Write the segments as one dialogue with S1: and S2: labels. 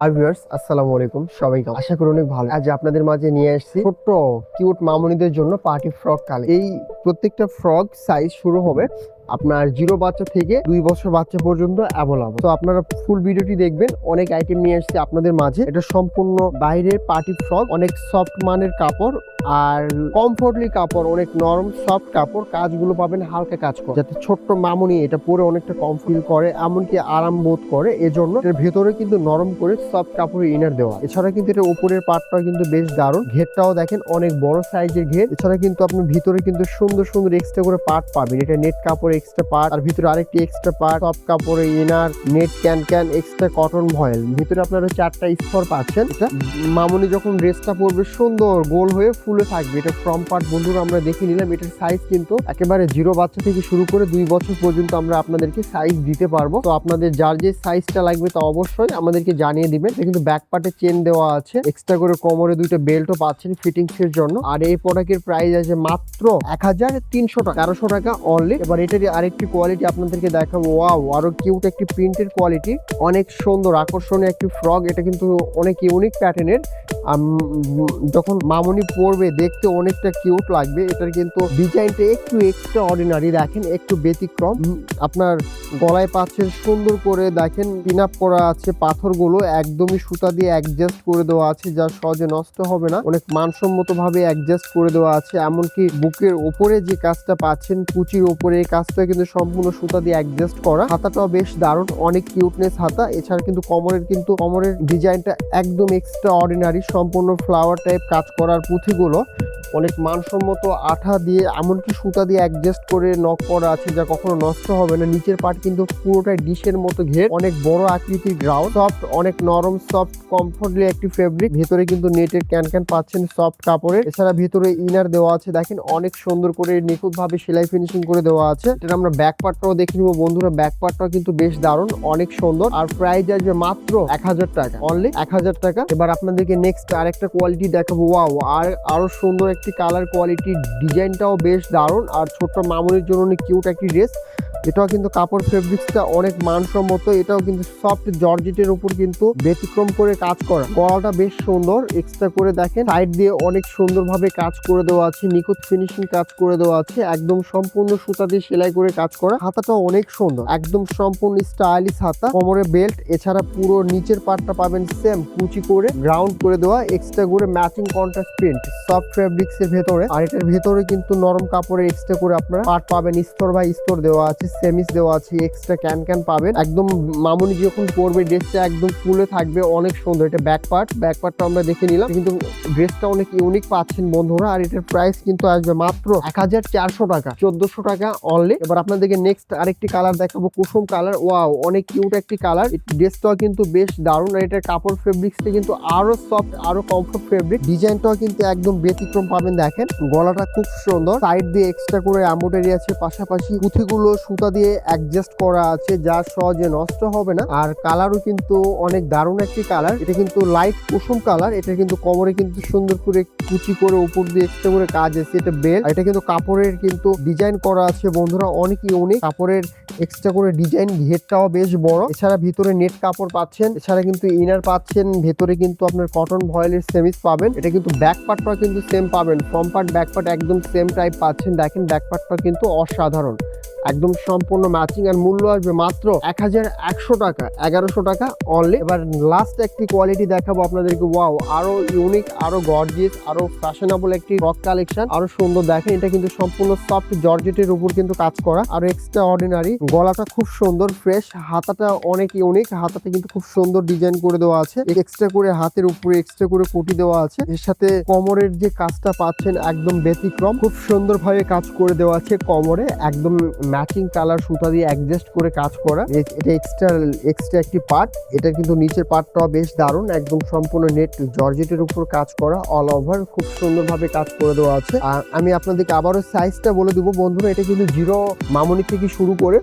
S1: Hi viewers আসসালামু আলাইকুম। সবাইকে আশা করি অনেক ভালো। আজ আপনাদের মাঝে নিয়ে আসছি ছোট্ট কিউট মামুনিদের জন্য পার্টি ফ্রক কালে এই প্রত্যেকটা ফ্রক সাইজ শুরু হবে আপনার জিরো বাচ্চা থেকে দুই বছর বাচ্চা পর্যন্ত অ্যাভেলেবল তো আপনারা ফুল ভিডিওটি দেখবেন, অনেক আইটেম নিয়ে আসছি আপনাদের মাঝে। এটা সম্পূর্ণ বাইরের পার্টি ফ্রক অনেক সফট মানের কাপড় আর কমফোর্টলি কাপড়, অনেক নরম সফট কাপড়। কাজগুলো পাবেন, হালকা কাজ করে। যাতে ছোট্ট মামুনি এটা পরে অনেকটা কম ফিল করে, এমনকি আরাম বোধ করে। এজন্য এর ভেতরে কিন্তু নরম করে সফট কাপড়ের ইনার দেওয়া। এছাড়া কিন্তু এটা উপরের পার্টটা কিন্তু বেশ দারুণ। ঘেরটাও দেখেন, অনেক বড় সাইজের ঘের। এছাড়া কিন্তু আপনি ভিতরে কিন্তু সুন্দর সুন্দর এক্সট্রা করে পার্ট পাবেন। এটা নেট কাপড় এক্সট্রা পার্ট আর ভিতরে আরেকটি এক্সট্রা পার্ট সফট কাপড়ের inner net can can extra cotton voile ভিতরে আপনারা চারটা স্তর পাচ্ছেন। এটা মামুনি যখন ড্রেসটা পরবে সুন্দর, গোল হয়ে ফুলে থাকবে। এটা ফ্রম পার্ট বন্ধুরা আমরা দেখে নিলাম, এটার সাইজ কিন্তু একেবারে জিরো বাচ্চা থেকে শুরু করে দুই বছর পর্যন্ত আমরা আপনাদেরকে সাইজ দিতে পারব। তো আপনাদের যার যে সাইজটা লাগবে তা অবশ্যই আমাদেরকে জানিয়ে দিবেন। কিন্তু ব্যাক পার্টে চেন দেওয়া আছে। এক্সট্রা করে কোমরে দুইটা বেল্টও পাচ্ছেন ফিটিংস এর জন্য। আর এই প্রোডাক্টের প্রাইস আছে মাত্র এক হাজার তিনশো টাকা, তেরোশো টাকা অনলি এবার এটার আরেকটি কোয়ালিটি আপনাদেরকে দেখাবো। ওয়াও আরও কিউট একটি প্রিন্টের কোয়ালিটি অনেক সুন্দর, আকর্ষণীয় একটি ফ্রক এটা কিন্তু অনেক ইউনিক প্যাটার্নের যখন মামুনি পরবে, দেখতে অনেকটা কিউট লাগবে। এটার কিন্তু ডিজাইনটা একটু এক্সট্রা অর্ডিনারি দেখেন, একটু ব্যতিক্রম। আপনার গলায় পাচ্ছেন সুন্দর করে, দেখেন পিন আপ করা আছে পাথরগুলো, একদমই সুতা দিয়ে অ্যাডজাস্ট করে দেওয়া আছে, যা সহজে নষ্ট হবে না। অনেক মানসম্মত ভাবে অ্যাডজাস্ট করে দেওয়া আছে, এমনকি বুকের ওপরে যে কাজটা পাচ্ছেন, কুচির ওপরে এই কাজটা কিন্তু সম্পূর্ণ সুতা দিয়ে অ্যাডজাস্ট করা। হাতাটাও বেশ দারুণ, অনেক কিউটনেস হাতা। এছাড়া কিন্তু কোমরের কিন্তু, কোমরের ডিজাইনটা একদম এক্সট্রা অর্ডিনারি সম্পূর্ণ ফ্লাওয়ার টাইপ কাজ করার পুঁথিগুলো। অনেক মানসম্মত আঠা দিয়ে, এমনকি সুতা দিয়ে অ্যাডজাস্ট করে নক করা আছে যা কখনো নষ্ট হবে না। নিচের পার্ট কিন্তু পুরোটাই ডিশের মতো ঘের, অনেক বড় আকৃতির গ্রাউন্ড সফট অনেক নরম সফট কমফোর্টলি একটি ফেব্রিক ভেতরে কিন্তু নেটের ক্যান ক্যান পাচ্ছেন সফট কাপড়ের এছাড়া ভেতরে ইনার দেওয়া আছে। দেখেন অনেক সুন্দর করে নিখুঁত ভাবে সেলাই ফিনিশিং করে দেওয়া আছে। এটা আমরা ব্যাক পার্টটাও দেখে নিবো বন্ধুরা। ব্যাক পার্টটাও কিন্তু বেশ দারুণ, অনেক সুন্দর। আর প্রাইস আসবে মাত্র এক হাজার টাকা অনলি এক হাজার টাকা। এবার আপনাদেরকে নেক্সট আরেকটা কোয়ালিটি দেখাবো। ওয়াও আর আরও সুন্দর একটি কালার কোয়ালিটি ডিজাইনটাও বেশ দারুণ। আর ছোট্ট মামুনির জন্য কিউট একটি ড্রেস এটাও কিন্তু কাপড় ফেব্রিক্সটা অনেক মানসম্মত, এটাও কিন্তু সফট জর্জেটের উপর কিন্তু ব্যতিক্রম করে কাজ করা। গলাটা বেশ সুন্দর এক্সট্রা করে দেখেন। সাইড দিয়ে অনেক সুন্দরভাবে কাজ করে দেওয়া আছে, নিখুঁত ফিনিশিং কাজ করে দেওয়া আছে, একদম সম্পূর্ণ সুতা দিয়ে সেলাই করে কাজ করা। হাতাটা অনেক সুন্দর, একদম সম্পূর্ণ স্টাইলিশ হাতা। কোমরে বেল্ট এছাড়া পুরো নিচের পার্টটা পাবেন সেম কুচি করে গ্রাউন্ড করে দেওয়া এক্সট্রা করে matching contrast print soft fabrics এর ভেতরে। আর এটার ভেতরে কিন্তু নরম কাপড়ের এক্সট্রা করে আপনারা পার্ট পাবেন, স্তর বাই স্তর দেওয়া আছে। সেমিস দেওয়া আছে এক্সট্রা ক্যান ক্যান পাবেন। একদম মামুনি যখন পরবে ড্রেসটা একদম ফুলে থাকবে, অনেক সুন্দর। এটা ব্যাক পার্ট ব্যাক পার্টটা আমরা দেখে নিলাম। কিন্তু ড্রেসটা অনেক ইউনিক পাচ্ছেন বন্ধুরা, আর এটার প্রাইস কিন্তু আসবে মাত্র এক হাজার চারশো টাকা, চোদ্দশো টাকা অনলি এবার আপনাদেরকে নেক্সট আরেকটি কালার দেখাবো, কুসুম কালার ওয়াও অনেক কিউট একটি কালার ড্রেসটাও কিন্তু বেশ দারুণ, আর এটার কাপড় ফেব্রিক্সটা কিন্তু আরও সফট আরও কমফোর্ট ফেব্রিক ডিজাইনটাও কিন্তু একদম ব্যতিক্রম পাবেন, দেখেন। গলাটা খুব সুন্দর। সাইড দিয়ে এক্সট্রা করে এম্বোটারি আছে, পাশাপাশি পুঁথিগুলো সুতা দিয়ে অ্যাডজাস্ট করা আছে, যা সহজে নষ্ট হবে না। আর কালারও কিন্তু অনেক দারুণ একটি কালার এটা কিন্তু লাইট কুসুম কালার এটা কিন্তু কোমরে কিন্তু সুন্দর করে কুচি করে উপর দিয়ে এক্সট্রা করে কাজ আছে। এটা বেল এটা কিন্তু কাপড়ের কিন্তু ডিজাইন করা আছে। বন্ধুরা, অনেক ইউনিক কাপড়ের এক্সট্রা করে ডিজাইন ঘেরটাও বেশ বড়। এছাড়া ভিতরে নেট কাপড় পাচ্ছেন। এছাড়া কিন্তু ইনার পাচ্ছেন। ভেতরে কিন্তু আপনার কটন ভয়েলের সেমিস পাবেন। এটা কিন্তু ব্যাক পার্টটাও কিন্তু সেম পাবেন। ফ্রম পার্ট ব্যাক পার্ট একদম সেম টাইপ পাচ্ছেন। দেখেন ব্যাক পার্টটা কিন্তু অসাধারণ। একদম সম্পূর্ণ ম্যাচিং আর মূল্য আসবে মাত্র এক হাজার একশো টাকা, এগারোশো টাকা অনলি এবার লাস্ট একটি কোয়ালিটি দেখাবো আপনাদেরকে। ওয়াও আরও ইউনিক আরও গর্জিয়াস আরও ফ্যাশনেবল একটি রক কালেকশন আরও সুন্দর দেখেন, এটা কিন্তু সম্পূর্ণ সফট জর্জেটের উপর কিন্তু কাজ করা। আর এক্সট্রা অর্ডিনারি গলাটা খুব সুন্দর ফ্রেশ হাতাটা অনেক ইউনিক হাতাতে কিন্তু খুব সুন্দর ডিজাইন করে দেওয়া আছে। এক্সট্রা করে হাতের উপরে এক্সট্রা করে কুটি দেওয়া আছে। এর সাথে কোমরের যে কাজটা পাচ্ছেন, একদম ব্যতিক্রম। খুব সুন্দরভাবে কাজ করে দেওয়া আছে কোমরে, একদম ম্যাচিং কালার সুতা দিয়ে অ্যাডজাস্ট করে কাজ করা। এটা এক্সট্রা এক্সট্রা একটি পার্ট এটা কিন্তু নিচের পার্টটাও বেশ দারুণ। একদম সম্পূর্ণ নেট জর্জেটের উপর কাজ করা অল ওভার খুব সুন্দরভাবে কাজ করে দেওয়া আছে। আর আমি আপনাদেরকে আবারও সাইজটা বলে দেবো। বন্ধুরা, এটা কিন্তু জিরো মামুনি থেকে শুরু করে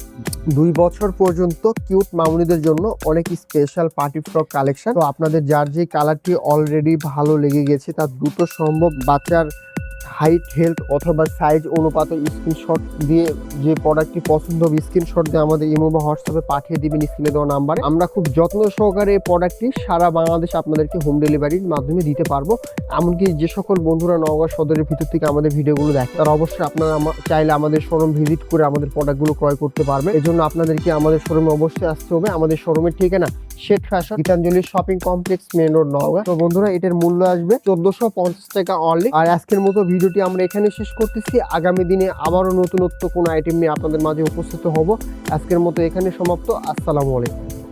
S1: দুই বছর পর্যন্ত কিউট মামুনিদের জন্য অনেক স্পেশাল পার্টি ফ্রক কালেকশন তো আপনাদের যার যে কালারটি অলরেডি ভালো লেগে গেছে, তার দ্রুত সম্ভব বাচ্চার হাইট হেলথ অথবা সাইজ অনুপাতে স্ক্রিনশট দিয়ে যে প্রোডাক্টটি পছন্দ হবে স্ক্রিনশট দিয়ে আমাদের ইমো বা হোয়াটসঅ্যাপে পাঠিয়ে দিবেন স্ক্রিনে দেওয়া নাম্বারে আমরা খুব যত্ন সহকারে এই প্রোডাক্টটি সারা বাংলাদেশ আপনাদেরকে হোম ডেলিভারির মাধ্যমে দিতে পারব। এমনকি যে সকল বন্ধুরা নওগাঁ সদরের ভিতর থেকে আমাদের ভিডিওগুলো দেখে, তারা অবশ্যই আপনারা চাইলে আমাদের শোরুম ভিজিট করে আমাদের প্রোডাক্টগুলো ক্রয় করতে পারবে। এই জন্য আপনাদেরকে আমাদের শোরুমে অবশ্যই আসতে হবে। আমাদের শোরুমের ঠিকানা শেট fashion Gitanjali shopping complex main road, Naogaon. তো বন্ধুরা, এটার মূল্য আসবে চোদ্দশো পঞ্চাশ টাকা অনলি আর আজকের মতো ভিডিওটি আমরা এখানে শেষ করতেছি। আগামী দিনে আবারও নতুনত্ব কোনো আইটেম নিয়ে আপনাদের মাঝে উপস্থিত হব। আজকের মতো এখানে সমাপ্ত। আসসালামু আলাইকুম।